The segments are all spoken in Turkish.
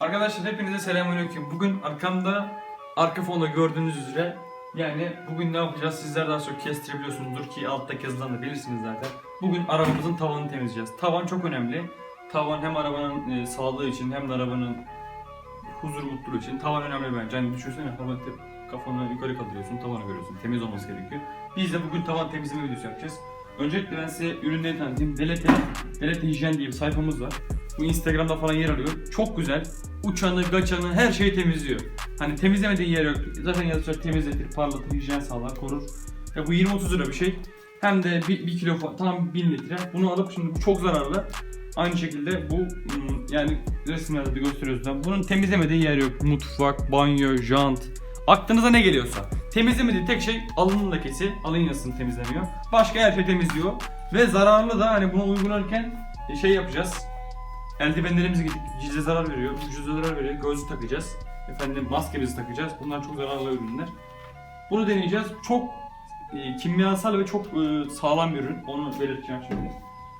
Arkadaşlar hepinize selamünaleyküm. Bugün arkamda arka fonda gördüğünüz üzere yani bugün ne yapacağız sizler daha çok kestirebiliyorsunuzdur ki alttaki yazıdan da bilirsiniz zaten. Bugün arabamızın tavanını temizleyeceğiz. Tavan çok önemli. Tavan hem arabanın e, sağlığı için hem de arabanın huzur mutluluğu için tavan önemli bence. Hani düşünsene te- kafanı yukarı kaldırıyorsun, tavanı görüyorsun. Temiz olması gerekiyor. Biz de bugün tavan temizleme videosu yapacağız. Öncelikle ben size ürünleri tanıtayım. Delete, Delete Hijyen diye bir sayfamız var. Bu Instagram'da falan yer alıyor. Çok güzel. Uçanı, gaçanı her şeyi temizliyor. Hani temizlemediği yer yok. Zaten yazıyor temizletir, parlatır, hijyen sağlar, korur. Ya bu 20-30 lira bir şey. Hem de 1 kilo falan, tam 1000 litre. Bunu alıp şimdi bu çok zararlı. Aynı şekilde bu ım, yani resimlerde de gösteriyoruz da bunun temizlemediği yer yok. Mutfak, banyo, jant. Aklınıza ne geliyorsa. Temizlemediği tek şey alının lekesi. Alın yazısını temizlemiyor. Başka her şey temizliyor. Ve zararlı da hani bunu uygularken e, şey yapacağız. Eldivenlerimiz cilde zarar veriyor, vücuda zarar veriyor. Gözlük takacağız. Efendim maskemizi takacağız. Bunlar çok zararlı ürünler. Bunu deneyeceğiz. Çok e, kimyasal ve çok e, sağlam bir ürün. Onu belirteceğim şimdi.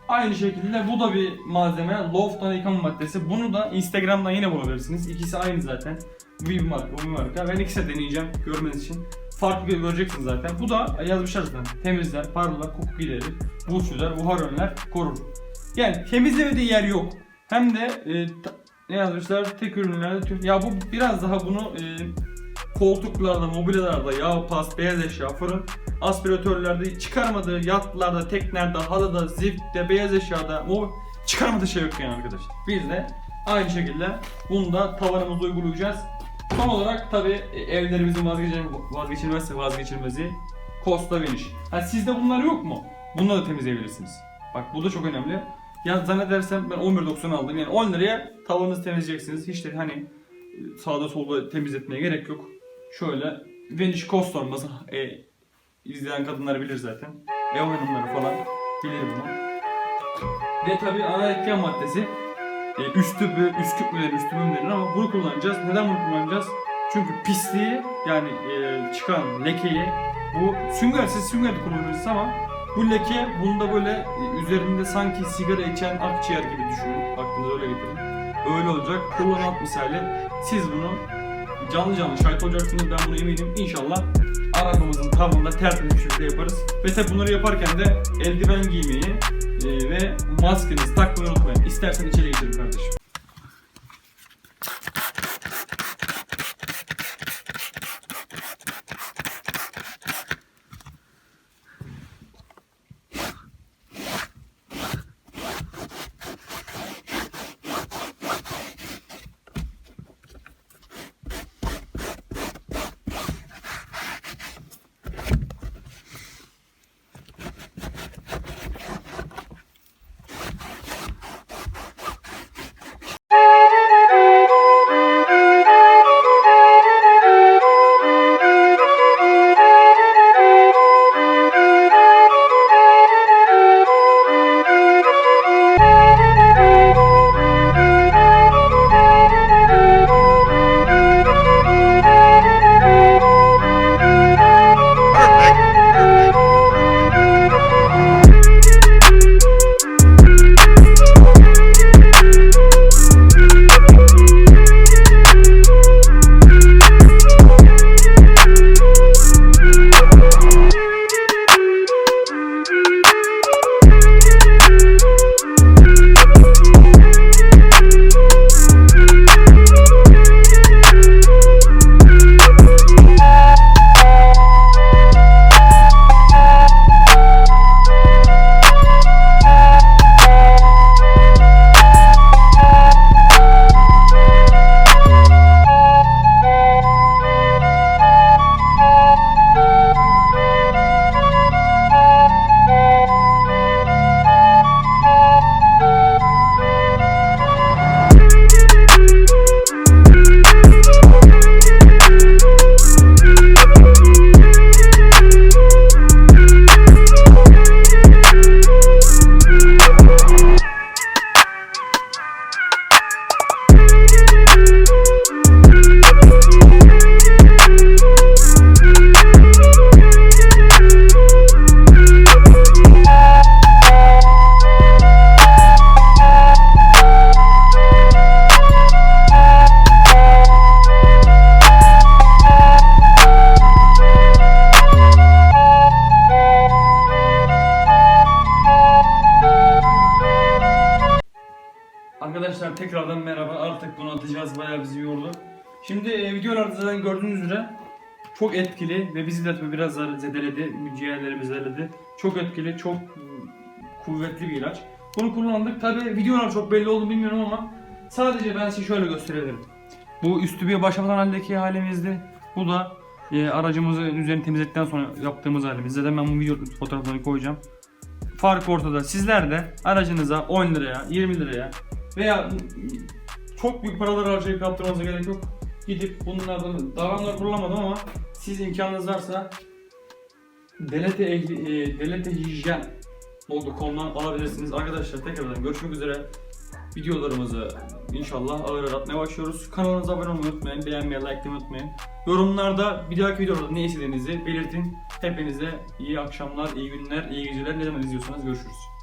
Aynı şekilde bu da bir malzeme. Loft'tan yıkama maddesi. Bunu da Instagram'dan yine bulabilirsiniz. İkisi aynı zaten. Bu bir marka, bu bir marka. Ben ikisini de deneyeceğim görmeniz için. Farklı göreceksiniz zaten. Bu da yazmışlar zaten. Temizler, parlar, koku giderir, buz çözer, buhar önler, korur. Yani temizlemediği yer yok. Hem de e, ta- ne yazmışlar? Tek ürünlerde tüm... Ya bu biraz daha bunu e, koltuklarda, mobilyalarda, yağ, pas, beyaz eşya, fırın, aspiratörlerde çıkarmadığı yatlarda, teknerde, halıda, ziftte, beyaz eşyada, o çıkarmadığı şey yok yani arkadaşlar. Biz de aynı şekilde bunu da tavanımızda uygulayacağız. Son olarak tabi evlerimizin vazgeçilmez, vazgeçilmezse vazgeçilmezi Costa Vanish. Ha sizde bunlar yok mu? Bunları da temizleyebilirsiniz. Bak bu da çok önemli. Ya zannedersem ben 11.90 aldım. Yani 10 liraya tavanınızı temizleyeceksiniz. Hiç de hani e, sağda solda temizletmeye gerek yok. Şöyle Vanish Costa olması e, izleyen kadınlar bilir zaten. Ev hanımları falan bilir bunu. Ve tabi ana etken maddesi e, üst tüpü, üst küp mü denir, üst tüpü mü denir ama bunu kullanacağız. Neden bunu kullanacağız? Çünkü pisliği yani e, çıkan lekeyi bu sünger de kullanırız ama bu leke bunda böyle üzerinde sanki sigara içen akciğer gibi düşünün. Aklınıza öyle getirin. Öyle olacak. Kullanat misali. Siz bunu canlı canlı şahit olacaksınız. Ben buna eminim. İnşallah arabamızın tavanında tertemiz bir şekilde yaparız. Tabi bunları yaparken de eldiven giymeyi e, ve maskenizi takmayı unutmayın. İstersen içeri geçelim kardeşim. Şimdi e, videolarda zaten gördüğünüz üzere çok etkili ve bizi de biraz zedeledi, ciğerlerimizi zedeledi. Çok etkili, çok mm, kuvvetli bir ilaç. Bunu kullandık. Tabii videolar çok belli oldu bilmiyorum ama sadece ben size şöyle gösterebilirim. Bu üstü bir başlamadan haldeki halimizdi. Bu da e, aracımızın üzerini temizledikten sonra yaptığımız halimiz. Zaten ben bu video fotoğraflarını koyacağım. Fark ortada. Sizler de aracınıza 10 liraya, 20 liraya veya çok büyük paralar harcayıp yaptırmanıza gerek yok. Gidip bunlardan davranlar kullanmadım ama siz imkanınız varsa Delete ehli, e, Delete hijyen .com'dan alabilirsiniz. Arkadaşlar tekrardan görüşmek üzere. Videolarımızı inşallah ağır ağır atmaya başlıyoruz. Kanalımıza abone olmayı unutmayın. Beğenmeyi, likelamayı unutmayın. Yorumlarda bir dahaki videoda ne istediğinizi belirtin. Hepinize iyi akşamlar, iyi günler, iyi geceler. Ne zaman izliyorsanız görüşürüz.